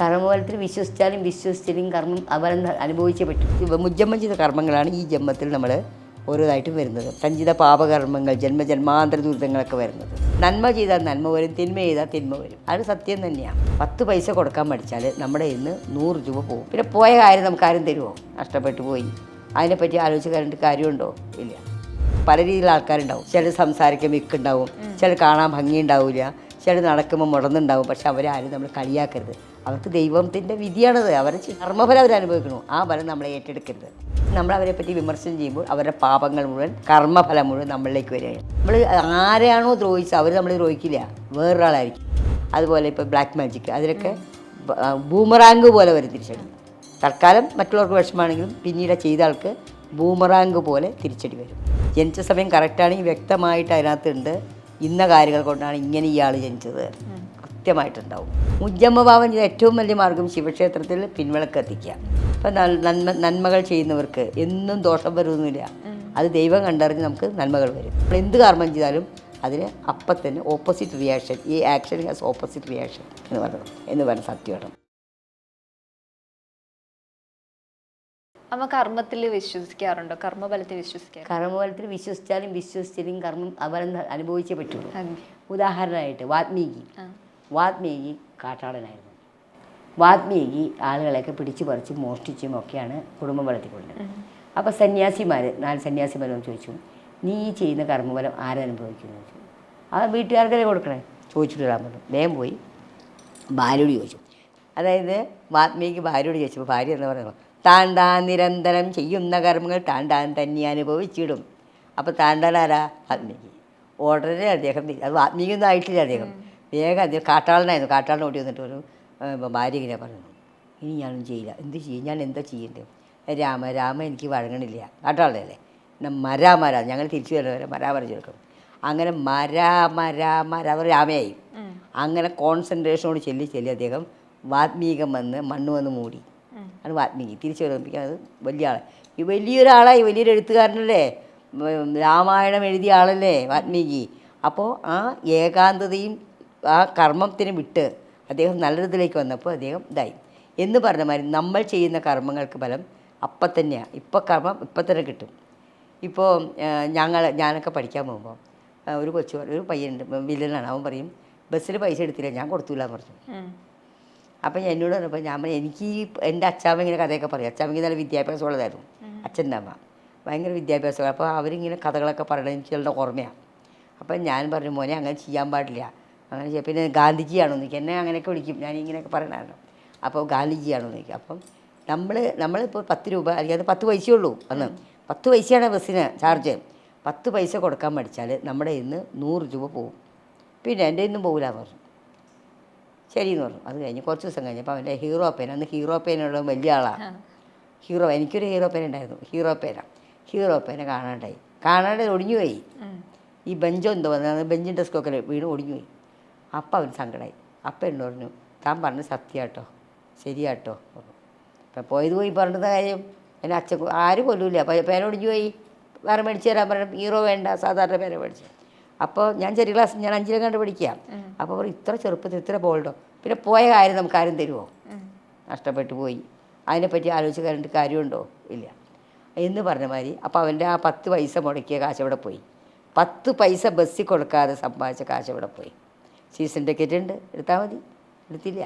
കർമ്മഫലത്തിൽ വിശ്വസിച്ചാലും വിശ്വസിച്ചാലും കർമ്മം അവൻ അനുഭവിച്ചേ പറ്റും. മുജ്ജമ്മം ചെയ്ത കർമ്മങ്ങളാണ് ഈ ജന്മത്തിൽ നമ്മൾ ഓരോതായിട്ടും വരുന്നത്. സഞ്ചിത പാപകർമ്മങ്ങൾ ജന്മജന്മാന്തര ദുരിതങ്ങളൊക്കെ വരുന്നത്. നന്മ ചെയ്താൽ നന്മ വരും തിന്മ ചെയ്താൽ തിന്മ വരും. അത് സത്യം തന്നെയാണ് പത്ത് പൈസ കൊടുക്കാൻ പഠിച്ചാൽ നമ്മുടെ ഇന്ന് നൂറ് രൂപ പോകും. പിന്നെ പോയ കാര്യം നമുക്ക് ആരും തരുമോ നഷ്ടപ്പെട്ടു പോയി. അതിനെപ്പറ്റി ആലോചിച്ച് കരണ്ട് കാര്യമുണ്ടോ? ഇല്ല. പല രീതിയിലുള്ള ആൾക്കാരുണ്ടാവും. ചിലർ സംസാരിക്കാൻ മിക്കുണ്ടാവും ചിലർ കാണാൻ ഭംഗി ഉണ്ടാവില്ല ചിലർ നടക്കുമ്പോൾ മുടന്നുണ്ടാവും. പക്ഷെ അവരാരും നമ്മൾ കളിയാക്കരുത്. അവർക്ക് ദൈവത്തിന്റെ വിധിയാണത്. അവരെ കർമ്മഫലം അവർ അനുഭവിക്കണു ആ ഫലം നമ്മളെ ഏറ്റെടുക്കരുത്. നമ്മൾ അവരെ പറ്റി വിമർശനം ചെയ്യുമ്പോൾ അവരുടെ പാപങ്ങൾ മുഴുവൻ കർമ്മഫലം മുഴുവൻ നമ്മളിലേക്ക് വരികയാണ്. നമ്മൾ ആരെയാണോ ദ്രോഹിച്ചത് അവർ നമ്മൾ ദ്രോഹിക്കില്ല. വേറൊരാളായിരിക്കും. അതുപോലെ ഇപ്പോൾ ബ്ലാക്ക് മാജിക് അതിലൊക്കെ ബൂമറാങ്ക് പോലെ വരും തിരിച്ചടി. തൽക്കാലം മറ്റുള്ളവർക്ക് വിഷമാണെങ്കിലും പിന്നീട് ചെയ്ത ആൾക്ക് ബൂമറാങ്ക് പോലെ തിരിച്ചടി വരും. ജനിച്ച സമയം കറക്റ്റാണെങ്കിൽ വ്യക്തമായിട്ട് അതിനകത്തുണ്ട് ഇന്ന കാര്യങ്ങൾ കൊണ്ടാണ് ഇങ്ങനെ ഇയാൾ ജനിച്ചത്. കൃത്യമായിട്ടുണ്ടാവും. മുജ്ജമ്മ ഭാവം ചെയ്ത ഏറ്റവും വലിയ മാർഗം ശിവക്ഷേത്രത്തിൽ പിൻവിളക്ക് എത്തിക്കുക. ഇപ്പം നന്മ നന്മകൾ ചെയ്യുന്നവർക്ക് എന്നും ദോഷം വരുന്നില്ല. അത് ദൈവം കണ്ടറിഞ്ഞ് നമുക്ക് നന്മകൾ വരും. നമ്മൾ എന്ത് കർമ്മം ചെയ്താലും അതിന് അപ്പം തന്നെ ഓപ്പോസിറ്റ് റിയാക്ഷൻ ഈ ആക്ഷൻ ഹാസ് ഓപ്പോസിറ്റ് റിയാക്ഷൻ എന്ന് പറയുന്നത് എന്ന് പറഞ്ഞ സത്യമാണ് അമ്മ കർമ്മത്തിൽ വിശ്വസിക്കാറുണ്ടോ? കർമ്മബലത്തിൽ വിശ്വസിക്കാറുണ്ടോ? കർമ്മബലത്തിൽ വിശ്വസിച്ചാലും വിശ്വസിച്ചാലും കർമ്മം അവരെന്ന് അനുഭവിച്ചേ പറ്റുള്ളൂ ഉദാഹരണമായിട്ട് വാത്മീകി. വാത്മീകി കാട്ടാളനായിരുന്നു. വാത്മീകി ആളുകളെയൊക്കെ പിടിച്ചു പറിച്ചും മോഷ്ടിച്ചും ഒക്കെയാണ് കുടുംബം വളർത്തിക്കൊണ്ടത്. അപ്പോൾ സന്യാസിമാർ നാല് സന്യാസിമാരും ചോദിച്ചു നീ ചെയ്യുന്ന കർമ്മഫലം ആരനുഭവിക്കുന്നു ചോദിച്ചു. ആ വീട്ടുകാർക്കല്ലേ കൊടുക്കണേ? ചോദിച്ചിട്ട് വരാൻ പറഞ്ഞു വേഗം പോയി. ഭാര്യയോട് ചോദിച്ചു. അതായത് വാത്മീകി ഭാര്യയോട് ചോദിച്ചപ്പോൾ ഭാര്യ എന്ന് പറയുന്നത് താൻ താൻ നിരന്തരം ചെയ്യുന്ന കർമ്മങ്ങൾ താണ്ടാൻ താൻ തന്നെ അനുഭവിച്ചിടും. അപ്പോൾ താൻ താൻ ആരാ? വാത്മീകി. ഉടനെ അദ്ദേഹം അത് അത് വാത്മീകിയൊന്നും ആയിട്ടില്ല അദ്ദേഹം. വേഗം അതിൽ കാട്ടാളനായിരുന്നു കാട്ടാളൻ ഓടി വന്നിട്ട് ഒരു ഭാര്യ ഇങ്ങനെ പറഞ്ഞു. ഇനി ഞാനൊന്നും ചെയ്യില്ല. എന്ത് ചെയ്യും? ഞാൻ എന്താ ചെയ്യേണ്ടത്? രാമ രാമ എനിക്ക് വഴങ്ങണില്ല. കാട്ടാളനല്ലേ മരാ മര. ഞങ്ങൾ തിരിച്ചു വരുന്നവരെ മരാ പറഞ്ഞു കൊടുക്കും അങ്ങനെ മരാ മരാ മര അവർ രാമയായി. അങ്ങനെ കോൺസെൻട്രേഷനോട് ചെല്ലി ചെല്ലി അദ്ദേഹം വാത്മീകം വന്ന് മണ്ണ് വന്ന് മൂടി. അത് വാത്മീകി. തിരിച്ചു വരുമ്പോൾ അത് വലിയ ആളെ. ഈ വലിയൊരാളായി വലിയൊരു എഴുത്തുകാരനല്ലേ? രാമായണം എഴുതിയ ആളല്ലേ വാത്മീകി? അപ്പോൾ ആ ഏകാന്തതയും ആ കർമ്മത്തിന് വിട്ട് അദ്ദേഹം നല്ലതിലേക്ക് വന്നപ്പോൾ അദ്ദേഹം ഇതായി. എന്ന് പറഞ്ഞ മാതിരി നമ്മൾ ചെയ്യുന്ന കർമ്മങ്ങൾക്ക് ഫലം അപ്പം തന്നെയാണ് ഇപ്പം കർമ്മം ഇപ്പം തന്നെ കിട്ടും. ഇപ്പോൾ ഞങ്ങൾ ഞാനൊക്കെ പഠിക്കാൻ പോകുമ്പോൾ ഒരു കൊച്ചു ഒരു പയ്യനുണ്ട് വില്ലനാണ്. അവൻ പറയും ബസ്സിൽ പൈസ എടുത്തില്ല ഞാൻ കൊടുത്തില്ല എന്ന് പറഞ്ഞു. അപ്പം എന്നോട് പറഞ്ഞപ്പോൾ ഞാൻ എനിക്ക് എന്റെ അച്ചാമ്മ ഇങ്ങനെ കഥയൊക്കെ പറയും. അച്ചാമ്മയ്ക്ക് നല്ല വിദ്യാഭ്യാസം ഉള്ളതായിരുന്നു. അച്ഛന്റെ അമ്മ. ഭയങ്കര വിദ്യാഭ്യാസം. അപ്പോൾ അവരിങ്ങനെ കഥകളൊക്കെ പറയണത് എനിക്ക് ചിലരുടെ ഓർമ്മയാണ് അപ്പം ഞാൻ പറഞ്ഞു മോനെ അങ്ങനെ ചെയ്യാൻ പാടില്ല. അങ്ങനെ ചെയ്യാം പിന്നെ ഗാന്ധിജിയാണോ എന്ന് എന്നെ അങ്ങനെയൊക്കെ വിളിക്കും. ഞാൻ ഇങ്ങനെയൊക്കെ പറയണമായിരുന്നു അപ്പോൾ ഗാന്ധിജിയാണോ എന്ന് ചോദിക്കും. അപ്പം നമ്മൾ നമ്മളിപ്പോൾ പത്ത് രൂപ അല്ലെങ്കിൽ അത് പത്ത് പൈസയേ ഉള്ളൂ അന്ന്. പത്ത് പൈസയാണ് ബസ്സിന് ചാർജ്. പത്ത് പൈസ കൊടുക്കാൻ പഠിച്ചാൽ നമ്മുടെ ഇന്ന് നൂറ് രൂപ പോകും. പിന്നെ എന്റെ ഇന്നും പോകില്ല പറഞ്ഞു. ശരി എന്ന് പറഞ്ഞു. അത് കഴിഞ്ഞ് കുറച്ച് ദിവസം കഴിഞ്ഞപ്പോൾ അവന്റെ ഹീറോ പേന അന്ന് ഹീറോ പേനുള്ള വലിയ ആളാണ് ഹീറോ എനിക്കൊരു ഹീറോ പേന ഉണ്ടായിരുന്നു. ഹീറോ പേന ഹീറോ പേന കാണാണ്ടായി. കാണാണ്ട് ഒടിഞ്ഞു പോയി ഈ ബെഞ്ചോ എന്തോ വന്നത് ബെഞ്ചും ഡെസ്കൊക്കെ വീണ് ഒടിഞ്ഞു പോയി അപ്പം അവൻ സങ്കടമായി അപ്പം എന്നോട് പറഞ്ഞു താൻ പറഞ്ഞ സത്യാട്ടോ ശരിയാട്ടോ. അപ്പം പോയത് പോയി പറഞ്ഞത് കാര്യം എന്റെ അച്ഛൻ ആരും കൊല്ലൂല. അപ്പം പേന ഒടിഞ്ഞു പോയി. വേറെ മേടിച്ച് തരാൻ പറഞ്ഞു ഹീറോ വേണ്ട സാധാരണ പേന മേടിച്ചു. അപ്പോൾ ഞാൻ ചെറിയ ക്ലാസ് ഞാൻ അഞ്ചിലും കണ്ട് പഠിക്കുക അപ്പോൾ അവർ ഇത്ര ചെറുപ്പത്തിൽ ഇത്ര ബോൾഡോ. പിന്നെ പോയ കാര്യം നമുക്ക് ആരും തരുമോ നഷ്ടപ്പെട്ടു പോയി. അതിനെപ്പറ്റി ആലോചിച്ച് കരണ്ട് കാര്യമുണ്ടോ? ഇല്ല. എന്ന് പറഞ്ഞ മാതിരി അപ്പോൾ അവന്റെ ആ പത്ത് പൈസ മുടക്കിയ കാശ് അവിടെ പോയി. പത്ത് പൈസ ബസ്സിൽ കൊടുക്കാതെ സമ്പാദിച്ച കാശ് അവിടെ പോയി. സീസൺ ടിക്കറ്റ് ഉണ്ട് എടുത്താൽ മതി. എടുത്തില്ല.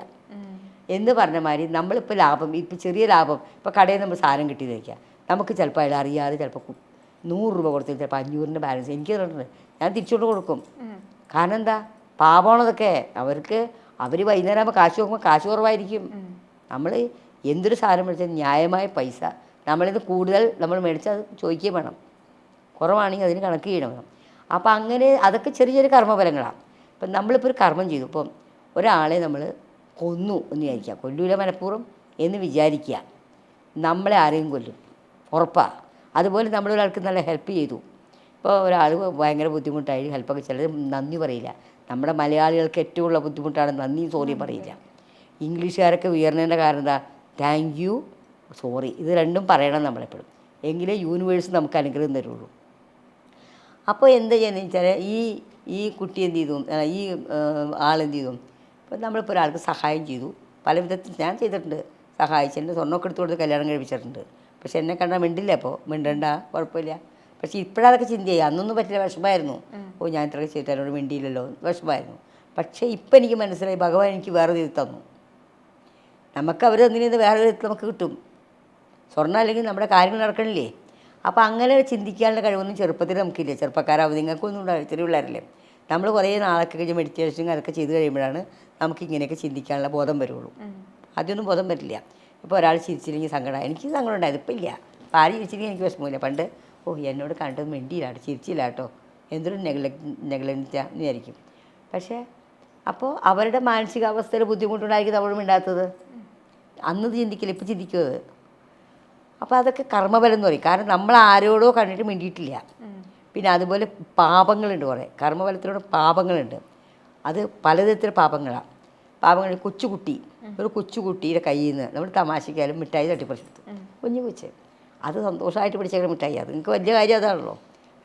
എന്ന് പറഞ്ഞ മാതിരി നമ്മളിപ്പോൾ ലാഭം ഇപ്പം ചെറിയ ലാഭം ഇപ്പോൾ കടയിൽ നമ്മൾ സാധനം കിട്ടി വയ്ക്കുക നമുക്ക് ചിലപ്പോൾ അയാൾ അറിയാതെ ചിലപ്പോൾ നൂറ് രൂപ കൊടുത്ത് ചിലപ്പോൾ അഞ്ഞൂറിന്റെ ബാലൻസ് എനിക്ക് തന്നിട്ടുണ്ട്. ഞാൻ തിരിച്ചുകൊണ്ട് കൊടുക്കും. കാരണം എന്താ? പാവമാണതൊക്കെ അവർക്ക് അവർ വൈകുന്നേരം ആകുമ്പോൾ കാശ് നോക്കുമ്പോൾ കാശ് കുറവായിരിക്കും. നമ്മൾ എന്തൊരു സാധനം മേടിച്ചാൽ ന്യായമായ പൈസ. നമ്മളിത് കൂടുതൽ നമ്മൾ മേടിച്ചാൽ അത് ചോദിക്കുകയും വേണം. കുറവാണെങ്കിൽ അതിന് കണക്ക് ചെയ്യണം അപ്പോൾ അപ്പം അങ്ങനെ അതൊക്കെ ചെറിയ ചെറിയ കർമ്മഫലങ്ങളാണ് ഇപ്പം നമ്മളിപ്പോൾ ഒരു കർമ്മം ചെയ്തു. ഇപ്പം ഒരാളെ നമ്മൾ കൊന്നു എന്ന് വിചാരിക്കുക. കൊല്ലൂല മനഃപൂർവം എന്ന് വിചാരിക്കുക. നമ്മളെ ആരെയും കൊല്ലും. ഉറപ്പാണ് അതുപോലെ നമ്മളൊരാൾക്ക് നല്ല ഹെൽപ്പ് ചെയ്തു. ഇപ്പോൾ ഒരാൾ ഭയങ്കര ബുദ്ധിമുട്ടായി. ഹെൽപ്പൊക്കെ ചിലർ നന്ദി പറയില്ല. നമ്മുടെ മലയാളികൾക്ക് ഏറ്റവും ഉള്ള ബുദ്ധിമുട്ടാണ് നന്ദി സോറി പറയില്ല. ഇംഗ്ലീഷുകാരൊക്കെ ഉയർന്നതിന്റെ കാരണം എന്താ? താങ്ക് യു സോറി ഇത് രണ്ടും പറയണം നമ്മളെപ്പോഴും. എങ്കിലേ യൂണിവേഴ്സ് നമുക്ക് അനുഗ്രഹം തരുള്ളൂ. അപ്പോൾ എന്താ ചെയ്യുന്നത് വെച്ചാൽ ഈ ഈ കുട്ടി എന്ത് ചെയ്തു? ഈ ആളെന്ത് ചെയ്തു? ഇപ്പം നമ്മളിപ്പോൾ ഒരാൾക്ക് സഹായം ചെയ്തു. പല വിധത്തിൽ ഞാൻ ചെയ്തിട്ടുണ്ട്. സഹായിച്ചിട്ടുണ്ട് സ്വർണമൊക്കെ എടുത്തു കൊടുത്ത് കല്യാണം കഴിപ്പിച്ചിട്ടുണ്ട്. പക്ഷെ എന്നെ കണ്ടാൽ മിണ്ടില്ല അപ്പോൾ മിണ്ടണ്ട കുഴപ്പമില്ല. പക്ഷേ ഇപ്പോഴതൊക്കെ ചിന്ത ചെയ്യുക. അന്നൊന്നും പറ്റില്ല വിഷമമായിരുന്നു. ഓ ഞാൻ ഇത്രയൊക്കെ ചെയ്തിട്ട് എന്നോട് മിണ്ടിയില്ലല്ലോ. വിഷമമായിരുന്നു. പക്ഷേ ഇപ്പം എനിക്ക് മനസ്സിലായി ഭഗവാൻ എനിക്ക് വേറെ ചെയ്ത് തന്നു. നമുക്ക് അവർ തന്നിരുന്ന് വേറെ വിധത്തിൽ നമുക്ക് കിട്ടും. സ്വർണം അല്ലെങ്കിൽ നമ്മുടെ കാര്യങ്ങൾ നടക്കണില്ലേ? അപ്പോൾ അങ്ങനെ ചിന്തിക്കാനുള്ള കഴിവൊന്നും ചെറുപ്പത്തിൽ നമുക്കില്ല. ചെറുപ്പക്കാരാവും നിങ്ങൾക്കൊന്നും ഉണ്ടാവില്ല. ചെറിയ പിള്ളേരല്ലേ നമ്മൾ കുറേ നാളൊക്കെ കഴിഞ്ഞ് മെഡിറ്റേഷനും അതൊക്കെ ചെയ്ത് കഴിയുമ്പോഴാണ് നമുക്ക് ഇങ്ങനെയൊക്കെ ചിന്തിക്കാനുള്ള ബോധം വരുള്ളൂ. അതൊന്നും ബോധം വരില്ല. ഇപ്പോൾ ഒരാൾ ചിരിച്ചില്ലെങ്കിൽ സങ്കടം. എനിക്ക് സങ്കടം ഉണ്ടായത് ഇപ്പം ഇല്ല. അപ്പോൾ ആര് ചിരിച്ചില്ലെങ്കിൽ എനിക്ക് വിഷമമില്ല. പണ്ട് ഓ എന്നോട് കണ്ടത് മിണ്ടിയില്ല കേട്ടോ. ചിരിച്ചില്ല കേട്ടോ. എന്തൊരു നെഗ്ല വിചാരിക്കും. പക്ഷേ അപ്പോൾ അവരുടെ മാനസികാവസ്ഥയിൽ ബുദ്ധിമുട്ടുണ്ടായിരിക്കും നമ്മളും ഇണ്ടാത്തത് അന്ന് ചിന്തിക്കില്ല ഇപ്പം ചിന്തിക്കുന്നത് അപ്പോൾ അതൊക്കെ കർമ്മബലം എന്ന് പറയും. കാരണം നമ്മൾ ആരോടോ കണ്ടിട്ട് മിണ്ടിയിട്ടില്ല. പിന്നെ അതുപോലെ പാപങ്ങളുണ്ട് കുറേ. കർമ്മബലത്തിലൂടെ പാപങ്ങളുണ്ട്. അത് പലതരത്തിൽ പാപങ്ങളാണ് പാപങ്ങൾ കൊച്ചുകുട്ടി. ഒരു കൊച്ചുകുട്ടിയുടെ കയ്യിൽ നിന്ന് നമ്മൾ തമാശയ്ക്കായാലും മിഠായി തട്ടിപ്പറിച്ചെടുത്തു കുഞ്ഞു കൊച്ച്. അത് സന്തോഷമായിട്ട് പിടിച്ചേക്കുന്ന മിഠായി അത് നിങ്ങൾക്ക് വലിയ കാര്യം അതാണല്ലോ.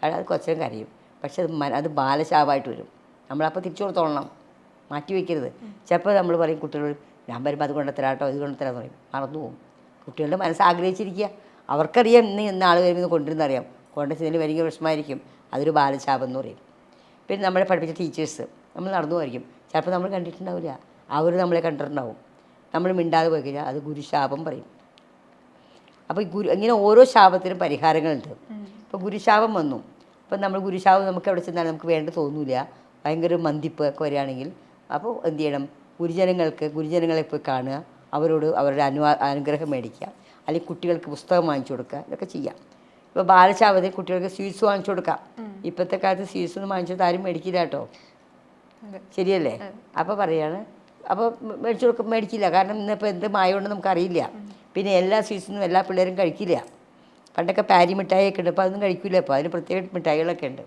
അത് അത് കൊച്ചൻ കരയും. പക്ഷെ അത് മന- അത് ബാലശാപമായിട്ട് വരും. നമ്മളപ്പോൾ തിരിച്ചു കൊടുത്തോളണം. മാറ്റി വയ്ക്കരുത് ചിലപ്പോൾ നമ്മൾ പറയും കുട്ടികളോട് ഞാൻ വരുമ്പോൾ അത് കൊണ്ടുത്തരാട്ടോ ഇത് കൊണ്ടുത്തരാന്ന് പറയും. മറന്നു പോകും കുട്ടികളുടെ മനസ്സ് ആഗ്രഹിച്ചിരിക്കുക. അവർക്കറിയാം ഇന്ന് ഇന്ന ആൾ കൊണ്ടുവരുന്ന അറിയാം. കൊണ്ടുവച്ചതിന് ഭയങ്കര വിഷമമായിരിക്കും. അതൊരു ബാലശാപം എന്ന് പറയും. പിന്നെ നമ്മളെ പഠിപ്പിച്ച ടീച്ചേഴ്സ് നമ്മൾ നടന്നു പോയിരിക്കും ചിലപ്പോൾ നമ്മൾ കണ്ടിട്ടുണ്ടാവില്ല. അവർ നമ്മളെ കണ്ടിട്ടുണ്ടാവും. നമ്മൾ മിണ്ടാതെ പോയി കഴിഞ്ഞാൽ അത് ഗുരുശാപം പറയും. അപ്പോൾ ഈ ഗുരു ഇങ്ങനെ ഓരോ ശാപത്തിനും പരിഹാരങ്ങളുണ്ട്. ഇപ്പോൾ ഗുരുശാപം വന്നു. അപ്പം നമ്മൾ ഗുരുശാപം നമുക്ക് എവിടെ ചെന്നാലും നമുക്ക് വേണ്ട തോന്നില്ല ഭയങ്കര മന്തിപ്പ് ഒക്കെ വരികയാണെങ്കിൽ. അപ്പോൾ എന്ത് ചെയ്യണം? ഗുരുജനങ്ങൾക്ക് ഗുരുജനങ്ങളെ പോയി കാണുക. അവരോട് അവരുടെ അനുവാ അനുഗ്രഹം മേടിക്കുക. അല്ലെങ്കിൽ കുട്ടികൾക്ക് പുസ്തകം വാങ്ങിച്ചു കൊടുക്കുക. ഇതൊക്കെ ചെയ്യാം. ഇപ്പോൾ ബാലശാപത്തിൽ കുട്ടികൾക്ക് സ്വീറ്റ്സ് വാങ്ങിച്ചു കൊടുക്കാം. ഇപ്പോഴത്തെ കാലത്ത് സ്വീറ്റ്സ് ഒന്നും വാങ്ങിച്ചത് ആരും മേടിക്കില്ല കേട്ടോ. ശരിയല്ലേ? അപ്പോൾ പറയാണ്. അപ്പോൾ മേടിച്ചു കൊടുക്കും മേടിക്കില്ല. കാരണം ഇന്നിപ്പോൾ എന്ത് മായമുണ്ടെന്ന് നമുക്കറിയില്ല. പിന്നെ എല്ലാ സ്വീറ്റ്സൊന്നും എല്ലാ പിള്ളേരും കഴിക്കില്ല. പണ്ടൊക്കെ പാരി മിഠായിയൊക്കെ ഉണ്ട്. അപ്പോൾ അതൊന്നും കഴിക്കില്ല ഇപ്പോൾ അതിന് പ്രത്യേക മിഠായികളൊക്കെ ഉണ്ട്.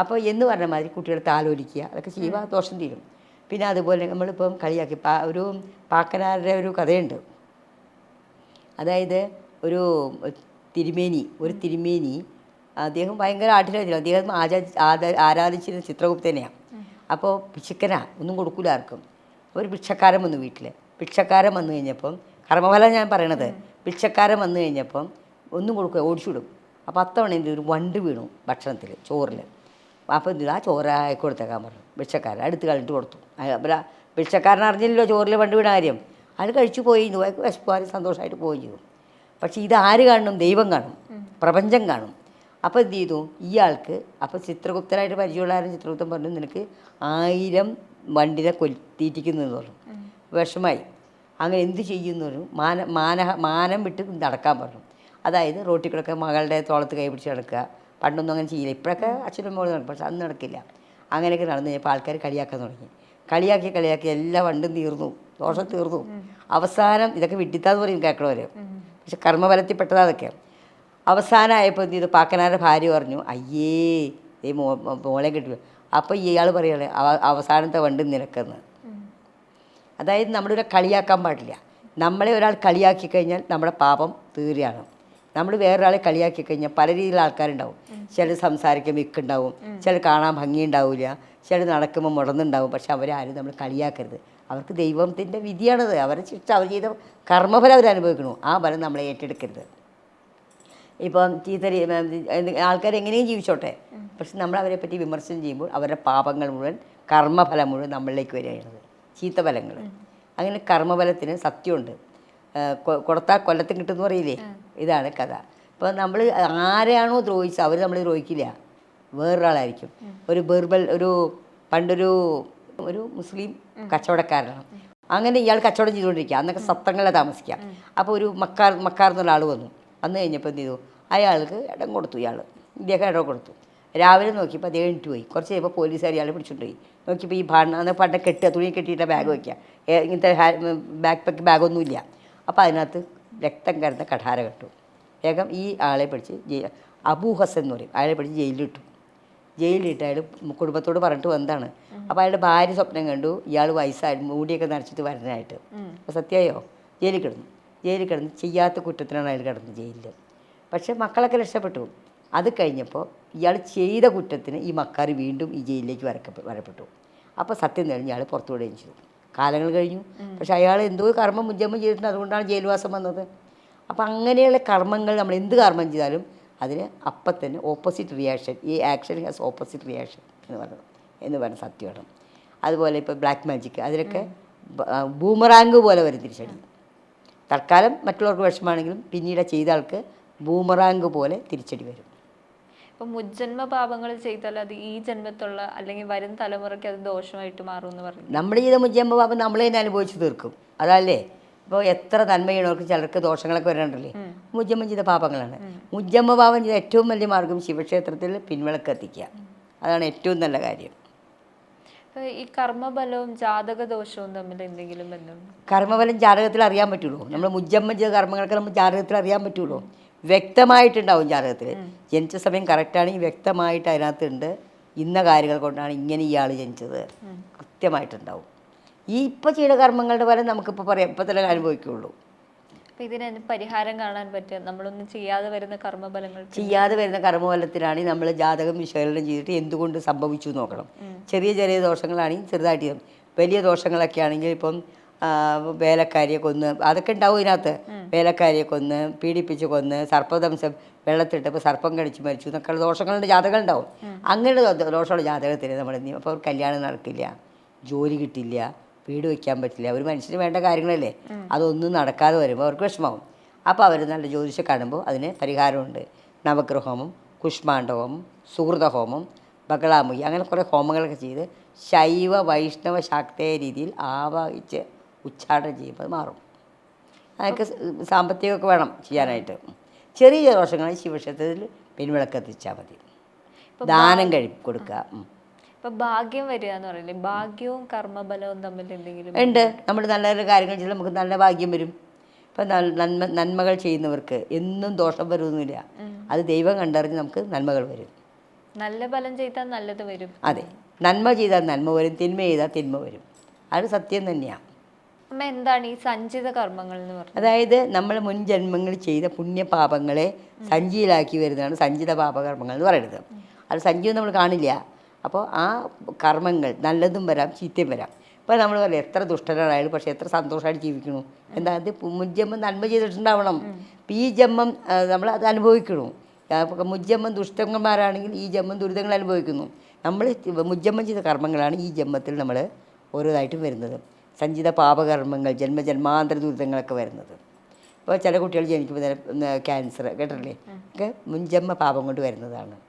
അപ്പോൾ എന്ന് പറഞ്ഞ മാതിരി കുട്ടികളെ താലോലിക്കുക. അതൊക്കെ ചെയ്യുക. ദോഷം തീരും. പിന്നെ അതുപോലെ നമ്മളിപ്പം കളിയാക്കി പാ ഒരു പാക്കനാരുടെ ഒരു കഥയുണ്ട്. അതായത് ഒരു തിരുമേനി ഒരു തിരുമേനി അദ്ദേഹം ഭയങ്കര ആട്ടിലായിരുന്നു അദ്ദേഹം ആചാ ആരാധിച്ചിരുന്ന ചിത്രഗുപ്തനെയാണ് അപ്പോൾ ഭിക്ഷക്കനാ ഒന്നും കൊടുക്കില്ല ആർക്കും. ഒരു ഭിക്ഷക്കാരൻ വന്നു വീട്ടിൽ ഭിക്ഷക്കാരൻ വന്നു കഴിഞ്ഞപ്പം കർമ്മഫലം ഞാൻ പറയണത് ഭിക്ഷക്കാരൻ വന്നു കഴിഞ്ഞപ്പം ഒന്നും കൊടുക്കുക ഓടിച്ചുവിടും. അപ്പോൾ അത്തവണ എന്റെ ഒരു വണ്ട് വീണു ഭക്ഷണത്തിൽ ചോറിൽ എന്ത് ചെയ്തു? ആ ചോറ് അയക്ക് കൊടുത്തേക്കാൻ പറഞ്ഞു. ഭിക്ഷക്കാരൻ അടുത്ത് കളഞ്ഞിട്ട് കൊടുത്തു. അപ്പോൾ ഭിക്ഷക്കാരൻ അറിഞ്ഞില്ലല്ലോ ചോറിൽ വണ്ടി വീണ കാര്യം. അത് കഴിച്ചു പോയി. അയാൾക്ക് വിശപ്പാരും സന്തോഷമായിട്ട് പോവുകയും ചെയ്തു. പക്ഷേ ഇത് ആര് കാണും? ദൈവം കാണും. പ്രപഞ്ചം കാണും. അപ്പോൾ എന്ത് ചെയ്തു? ഇയാൾക്ക് അപ്പോൾ ചിത്രഗുപ്തനായിട്ട് പരിചയമുള്ളവരും ചിത്രഗുപ്തൻ പറഞ്ഞു നിനക്ക് ആയിരം വണ്ടിനെ തീറ്റിക്കുന്നതെന്ന് പറഞ്ഞു. വിഷമായി. അങ്ങനെ എന്ത് ചെയ്യുന്നു പറഞ്ഞു. മാന മാന മാനം വിട്ട് നടക്കാൻ പറഞ്ഞു. അതായത് റോട്ടിൽ മകളുടെ തോളത്ത് കൈ പിടിച്ച് നടക്കുക. പണ്ടൊന്നും അങ്ങനെ ചെയ്യില്ല. ഇപ്പോഴൊക്കെ അച്ഛനും മോളും നടക്കും പക്ഷെ അന്ന് നടക്കില്ല. അങ്ങനെയൊക്കെ നടന്നു കഴിഞ്ഞപ്പോൾ ആൾക്കാർ കളിയാക്കാൻ തുടങ്ങി. കളിയാക്കി കളിയാക്കി എല്ലാ വണ്ടും തീർന്നു. ദോഷം തീർന്നു. അവസാനം ഇതൊക്കെ വിഡിത്താന്ന് പറയും കേൾക്കണവർ പക്ഷെ കർമ്മബലത്തിൽപ്പെട്ടതാ അതൊക്കെ. അവസാനമായപ്പോൾ എന്ത് ചെയ്തു? പാക്കനാരുടെ ഭാര്യ പറഞ്ഞു അയ്യേ ഈ മോ മോളെ കിട്ടുക അപ്പോൾ ഇയാൾ പറയുകയാണ് "അവ- അവസാനത്തെ വണ്ട് നിനക്കെന്ന്. അതായത് നമ്മളിവിടെ കളിയാക്കാൻ പാടില്ല. നമ്മളെ ഒരാൾ കളിയാക്കി കഴിഞ്ഞാൽ നമ്മുടെ പാപം തീരുകയാണ്. നമ്മൾ വേറൊരാളെ കളിയാക്കി കഴിഞ്ഞാൽ പല രീതിയിലുള്ള ആൾക്കാരുണ്ടാവും. ചിലർ സംസാരിക്കാൻ മിക്കുണ്ടാവും. ചിലർ കാണാൻ ഭംഗിയുണ്ടാവില്ല ചിലർ നടക്കുമ്പോൾ മുടന്നുണ്ടാവും. പക്ഷെ അവരാരും നമ്മൾ കളിയാക്കരുത്. അവർക്ക് ദൈവത്തിന്റെ വിധിയാണത് അവരെ ശിക്ഷ അവർ ചെയ്ത കർമ്മഫലം അവർ അനുഭവിക്കണു. ആ ഫലം നമ്മളെ ഏറ്റെടുക്കരുത്. ഇപ്പം ചീത്തരി ആൾക്കാർ എങ്ങനെയും ജീവിച്ചോട്ടെ. പക്ഷെ നമ്മൾ അവരെ പറ്റി വിമർശനം ചെയ്യുമ്പോൾ അവരുടെ പാപങ്ങൾ മുഴുവൻ കർമ്മഫലം മുഴുവൻ നമ്മളിലേക്ക് വരികയാണ് ചീത്ത ഫലങ്ങൾ. അങ്ങനെ കർമ്മഫലത്തിന് സത്യമുണ്ട്. കൊടുത്താൽ കൊല്ലത്തിന് കിട്ടുമെന്ന് പറയില്ലേ? ഇതാണ് കഥ. ഇപ്പോൾ നമ്മൾ ആരെയാണോ ദ്രോഹിച്ചത് അവർ നമ്മൾ ദ്രോഹിക്കില്ല. വേറൊരാളായിരിക്കും. ഒരു ബെർബൽ ഒരു പണ്ടൊരു ഒരു മുസ്ലിം കച്ചവടക്കാരനാണ്. അങ്ങനെ ഇയാൾ കച്ചവടം ചെയ്തുകൊണ്ടിരിക്കുക. അന്നൊക്കെ സത്തങ്ങളെ താമസിക്കാം അപ്പോൾ ഒരു മക്കാർ മക്കാർ എന്നുള്ള ആൾ വന്നു. വന്നു കഴിഞ്ഞപ്പോൾ എന്ത് ചെയ്തു? അയാൾക്ക് ഇടം കൊടുത്തു ഇയാൾ ഇദ്ദേഹം ഇടം കൊടുത്തു. രാവിലെ നോക്കിയപ്പോൾ അദ്ദേഹം എണ്ണിട്ട് പോയി. കുറച്ച് കഴിയുമ്പോൾ പോലീസുകാർ ഇയാളെ പിടിച്ചിട്ട് പോയി. നോക്കിയപ്പോൾ ഈ ഭാണ്ണ അന്ന് പണ്ട കെട്ടുക തുണി കെട്ടിയിട്ട ബാഗ് വയ്ക്കുക ഇങ്ങനത്തെ ബാക്ക് പാക്ക് ബാഗൊന്നുമില്ല. അപ്പോൾ അതിനകത്ത് രക്തം കരുന്ന കഠാര കെട്ടു. വേഗം ഈ ആളെ പിടിച്ച് അബൂ ഹസൻ എന്ന് പറയും. അയാളെ പിടിച്ച് ജയിലിലിട്ടു. ജയിലിലിട്ട് അയാൾ കുടുംബത്തോട് പറഞ്ഞിട്ട് വന്നതാണ്. അപ്പോൾ അയാളുടെ ഭാര്യ സ്വപ്നം കണ്ടു. ഇയാൾ വയസ്സായി മൂടിയൊക്കെ നിറച്ചിട്ട് വരനായിട്ട് അപ്പോൾ സത്യമായോ ജയിലിൽ കിടന്നു. ജയിലിൽ കിടന്ന് ചെയ്യാത്ത കുറ്റത്തിനാണ് അയാൾ കിടന്നത് ജയിലിൽ പക്ഷേ മക്കളൊക്കെ രക്ഷപ്പെട്ടു. അത് കഴിഞ്ഞപ്പോൾ ഇയാൾ ചെയ്ത കുറ്റത്തിന് ഈ മക്കാർ വീണ്ടും ഈ ജയിലിലേക്ക് വരക്ക വരപ്പെട്ടു. അപ്പോൾ സത്യം തെളിഞ്ഞ് ഇയാൾ പുറത്തു വിടുകയും ചെയ്തു. കാലങ്ങൾ കഴിഞ്ഞു. പക്ഷെ അയാൾ എന്തോ കർമ്മം മുജ്ജമ്മം ചെയ്തിട്ടുണ്ട്. അതുകൊണ്ടാണ് ജയിൽവാസം വന്നത്. അപ്പം അങ്ങനെയുള്ള കർമ്മങ്ങൾ നമ്മൾ എന്ത് കർമ്മം ചെയ്താലും അതിന് അപ്പം തന്നെ ഓപ്പോസിറ്റ് റിയാക്ഷൻ ഈ ആക്ഷൻ ഹാസ് ഓപ്പോസിറ്റ് റിയാക്ഷൻ എന്ന് പറയുന്നത് എന്ന് പറഞ്ഞ സത്യമാണ്. അതുപോലെ ഇപ്പോൾ ബ്ലാക്ക് മാജിക് അതിലൊക്കെ ബൂമറാങ്ക് പോലെ വരും തിരിച്ചടി. തൽക്കാലം മറ്റുള്ളവർക്ക് വിഷമാണെങ്കിലും പിന്നീട് ചെയ്ത ആൾക്ക് ബൂമറാങ്ക് പോലെ തിരിച്ചടി വരും. ഇപ്പൊ മുജ്ജന്മ പാപങ്ങൾ ചെയ്താൽ അത് ഈ ജന്മത്തുള്ള അല്ലെങ്കിൽ വരും തലമുറയ്ക്ക് അത് ദോഷമായിട്ട് മാറും എന്ന് പറഞ്ഞു. നമ്മൾ ചെയ്ത മുജ്ജന്മ പാപം നമ്മൾ തന്നെ അനുഭവിച്ചു തീർക്കും. അതല്ലേ? ഇപ്പോൾ എത്ര നന്മയുള്ളവർക്ക് ചിലർക്ക് ദോഷങ്ങളൊക്കെ വരണ്ടല്ലേ മുജ്ജമ്മ ചെയ്ത പാപങ്ങളാണ്. മുജ്ജമ്മ പാപം ചെയ്ത ഏറ്റവും വലിയ മാർഗം ശിവക്ഷേത്രത്തിൽ പിൻവിളക്ക് എത്തിക്കുക. അതാണ് ഏറ്റവും നല്ല കാര്യം. ഈ കർമ്മബലവും ജാതക ദോഷവും തമ്മിൽ എന്തെങ്കിലും ബന്ധം കർമ്മബലം ജാതകത്തിൽ അറിയാൻ പറ്റുള്ളൂ. നമ്മൾ മുജ്ജമ്മ ചെയ്ത കർമ്മങ്ങളൊക്കെ നമ്മൾ ജാതകത്തിൽ അറിയാൻ പറ്റുള്ളൂ. വ്യക്തമായിട്ടുണ്ടാവും ജാതകത്തിൽ ജനിച്ച സമയം കറക്റ്റാണെങ്കിൽ വ്യക്തമായിട്ട് അതിനകത്തുണ്ട്. ഇന്ന കാര്യങ്ങൾ കൊണ്ടാണ് ഇങ്ങനെ ഇയാൾ ജനിച്ചത്. കൃത്യമായിട്ടുണ്ടാവും. ഈ ഇപ്പോൾ ചെയ്ത കർമ്മങ്ങളുടെ ഫലം നമുക്കിപ്പോൾ പറയാം. ഇപ്പം തന്നെ അനുഭവിക്കുള്ളൂ. അപ്പൊ ഇതിന് പരിഹാരം കാണാൻ പറ്റുക നമ്മളൊന്നും ചെയ്യാതെ വരുന്ന കർമ്മഫലങ്ങൾ ചെയ്യാതെ വരുന്ന കർമ്മഫലത്തിനാണെങ്കിൽ നമ്മൾ ജാതകം വിശകലനം ചെയ്തിട്ട് എന്തുകൊണ്ട് സംഭവിച്ചു നോക്കണം. ചെറിയ ചെറിയ ദോഷങ്ങളാണെങ്കിൽ ചെറുതായിട്ട്. വലിയ ദോഷങ്ങളൊക്കെ ആണെങ്കിൽ ഇപ്പം വേലക്കാരിയെ കൊന്ന് അതൊക്കെ ഉണ്ടാവും ഇതിനകത്ത്. വേലക്കാരിയെ കൊന്ന് പീഡിപ്പിച്ച് കൊന്ന് സർപ്പദംശം വെള്ളത്തിട്ടപ്പോൾ സർപ്പം കടിച്ച് മരിച്ചു എന്നൊക്കെയുള്ള ദോഷങ്ങളുടെ ജാതകം ഉണ്ടാവും. അങ്ങനെയുള്ള ദോഷമുള്ള ജാതകത്തിന് നമ്മൾ എന്ത് ചെയ്യും അപ്പോൾ കല്യാണം നടക്കില്ല ജോലി കിട്ടില്ല വീട് വയ്ക്കാൻ പറ്റില്ല ഒരു മനുഷ്യന് വേണ്ട കാര്യങ്ങളല്ലേ? അതൊന്നും നടക്കാതെ വരുമ്പോൾ അവർക്ക് വിഷമാവും അപ്പോൾ അവർ നല്ല ജ്യോതിഷം കാണുമ്പോൾ അതിന് പരിഹാരമുണ്ട്. നവഗ്രഹോമം കുഷ്മാണ്ഡഹോമം സുഹൃതഹോമം ബഗളാമുഖി അങ്ങനെ കുറേ ഹോമങ്ങളൊക്കെ ചെയ്ത് ശൈവ വൈഷ്ണവ ശാക്തേയ രീതിയിൽ ആവാഹിച്ച് ഉച്ചാടനം ചെയ്യുമ്പോൾ അത് മാറും. അതൊക്കെ സാമ്പത്തികമൊക്കെ വേണം ചെയ്യാനായിട്ട്. ചെറിയ ദോഷങ്ങൾ ശിവക്ഷേത്രത്തിൽ പിൻവിളക്ക് എത്തിച്ചാൽ മതി. ദാനം കഴി കൊടുക്കുക. ഇപ്പൊ ഭാഗ്യം വരിക എന്ന് പറയില്ലേ? ഭാഗ്യവും കർമ്മബലവും തമ്മിൽ എന്തെങ്കിലും ഉണ്ട്? നമ്മൾ നല്ല നല്ല കാര്യങ്ങൾ ചെയ്താൽ നമുക്ക് നല്ല ഭാഗ്യം വരും. ഇപ്പം നന്മ നന്മകൾ ചെയ്യുന്നവർക്ക് എന്നും ദോഷം വരുമൊന്നുമില്ല അത് ദൈവം കണ്ടറിഞ്ഞ് നമുക്ക് നന്മകൾ വരും. നല്ല ഫലം ചെയ്താൽ നല്ലത് വരും. അതെ. നന്മ ചെയ്താൽ നന്മ വരും. തിന്മ ചെയ്താൽ തിന്മ വരും. അത് സത്യം തന്നെയാണ് എന്താണ് ഈ സഞ്ചിത കർമ്മങ്ങൾ എന്ന് പറഞ്ഞത്? അതായത് നമ്മൾ മുൻ ജന്മങ്ങൾ ചെയ്ത പുണ്യപാപങ്ങളെ സഞ്ചിയിലാക്കി വരുന്നതാണ് സഞ്ചിത പാപകർമ്മങ്ങൾ എന്ന് പറയുന്നത്. അത് സഞ്ചിയും നമ്മൾ കാണില്ല. അപ്പോൾ ആ കർമ്മങ്ങൾ നല്ലതും വരാം ചീത്തയും വരാം. ഇപ്പോൾ നമ്മൾ പറയാം എത്ര ദുഷ്ടരായാലും പക്ഷേ എത്ര സന്തോഷമായിട്ട് ജീവിക്കണു. എന്താ അത് മുൻജന്മം നന്മ ചെയ്തിട്ടുണ്ടാവണം. ഇപ്പം ഈ ജന്മം നമ്മൾ അത് അനുഭവിക്കണു. മുജ്ജമ്മം ദുഷ്ടന്മാരാണെങ്കിൽ ഈ ജന്മം ദുരിതങ്ങൾ അനുഭവിക്കുന്നു. നമ്മൾ മുജ്ജമ്മം ചെയ്ത കർമ്മങ്ങളാണ് ഈ ജന്മത്തിൽ നമ്മൾ ഓരോതായിട്ടും വരുന്നത്. സഞ്ചിത പാപകർമ്മങ്ങൾ ജന്മജന്മാന്തര ദുരിതങ്ങളൊക്കെ വരുന്നത്. ഇപ്പോൾ ചില കുട്ടികൾ ജനിക്കുമ്പോൾ തന്നെ ക്യാൻസർ കേട്ടിട്ടില്ലേ? ഒക്കെ മുൻജന്മ പാപം കൊണ്ട് വരുന്നതാണ്.